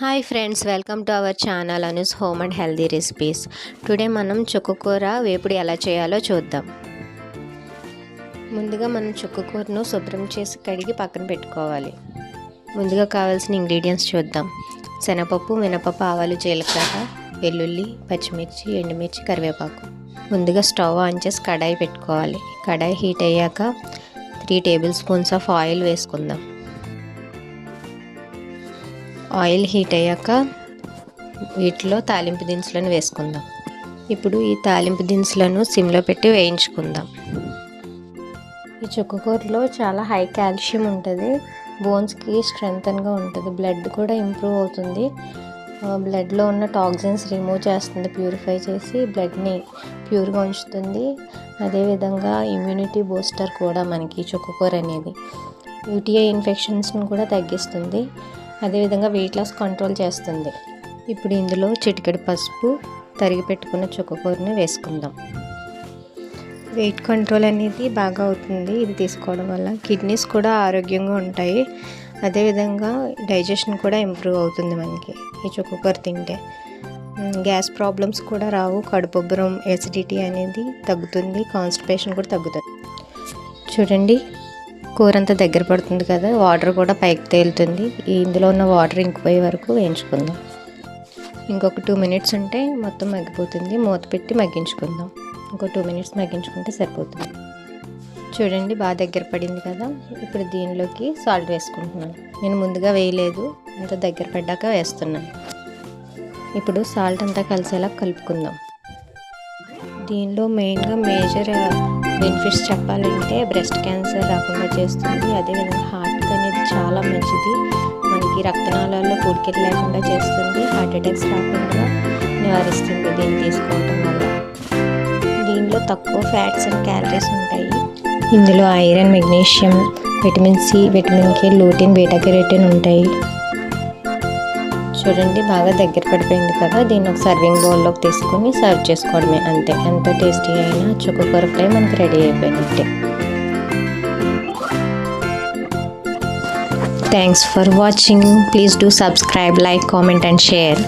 Hi friends welcome to our channel Anu's home and healthy recipes today మనం చుక్కకూర వేపుడు ఎలా చేయాలో చూద్దాం. ముందుగా మనం చుక్కకూరను శుభ్రం చేసి కడిగి పక్కన పెట్టుకోవాలి. ముందుగా కావాల్సిన ఇంగ్రీడియంట్స్ చూద్దాం. శనగపప్పు మినపప్పు ఆవాలు జీలకర్ర వెల్లుల్లి పచ్చిమిర్చి ఎండుమిర్చి కరివేపాకు. ముందుగా స్టవ్ ఆన్ చేసి కడాయి పెట్టుకోవాలి. కడాయి హీట్ అయ్యాక three tablespoons of oil వేసుకుందాం. ఆయిల్ హీట్ అయ్యాక వీటిలో తాలింపు దినుసులను వేసుకుందాం. ఇప్పుడు ఈ తాలింపు దినుసులను సిమ్లో పెట్టి వేయించుకుందాం. ఈ చుక్కకూరలో చాలా హై కాల్షియం ఉంటుంది. బోన్స్కి స్ట్రెంగ్తన్గా ఉంటుంది. బ్లడ్ కూడా ఇంప్రూవ్ అవుతుంది. బ్లడ్లో ఉన్న టాక్సిన్స్ రిమూవ్ చేస్తుంది ప్యూరిఫై చేసి బ్లడ్ని ప్యూర్గా ఉంచుతుంది. అదేవిధంగా ఇమ్యూనిటీ బూస్టర్ కూడా మనకి చుక్కకూర అనేది యూటీఐ ఇన్ఫెక్షన్స్ని కూడా తగ్గిస్తుంది. అదేవిధంగా వెయిట్ లాస్ కంట్రోల్ చేస్తుంది. ఇప్పుడు ఇందులో చిటికెడు పసుపు తరిగి పెట్టుకున్న చుక్కకూరని వేసుకుందాం. వెయిట్ కంట్రోల్ అనేది బాగా అవుతుంది. ఇది తీసుకోవడం వల్ల కిడ్నీస్ కూడా ఆరోగ్యంగా ఉంటాయి. అదేవిధంగా డైజెషన్ కూడా ఇంప్రూవ్ అవుతుంది మనకి ఈ చుక్కకూర తింటే. గ్యాస్ ప్రాబ్లమ్స్ కూడా రావు. కడుపుబ్బరం ఎసిడిటీ అనేది తగ్గుతుంది. కాన్స్టిపేషన్ కూడా తగ్గుతుంది. చూడండి కూర అంతా దగ్గర పడుతుంది కదా వాటర్ కూడా పైకి తేలుతుంది. ఇందులో ఉన్న వాటర్ ఇంకిపోయే వరకు వేయించుకుందాం. ఇంకొక టూ మినిట్స్ ఉంటే మొత్తం మగ్గిపోతుంది. మూత పెట్టి మగ్గించుకుందాం. ఇంకో టూ మినిట్స్ మగ్గించుకుంటే సరిపోతుంది. చూడండి బాగా దగ్గర పడింది కదా. ఇప్పుడు దీనిలోకి సాల్ట్ వేసుకుంటున్నాను. నేను ముందుగా వేయలేదు. అంత దగ్గర పడ్డాక వేస్తున్నాను. ఇప్పుడు సాల్ట్ అంతా కలిసేలా కలుపుకుందాం. దీనిలో మెయిన్గా మేజర్ బెనిఫిట్స్ చెప్పాలంటే బ్రెస్ట్ క్యాన్సర్ రాకుండా చేస్తుంది. అదేవిధంగా హార్ట్ అనేది చాలా మంచిది. మనకి రక్తనాళాల్లో పూడికెట్ లేకుండా చేస్తుంది. హార్ట్ అటాక్స్ రాకుండా నివారిస్తుంది దీన్ని తీసుకోవటం వల్ల. దీనిలో తక్కువ ఫ్యాట్స్ అండ్ క్యాలరీస్ ఉంటాయి. ఇందులో iron magnesium vitamin C vitamin K lutein beta carotene ఉంటాయి. చూడండి బాగా దగ్గర పడిపోయింది కదా. దీన్ని ఒక సర్వింగ్ బౌల్లోకి తీసుకొని సర్వ్ చేసుకోవడమే అంతే. ఎంతో టేస్టీ అయిన చుక్కకూర ఫ్రై మనకి రెడీ అయిపోయినట్టే. Thanks for watching please do subscribe like comment and share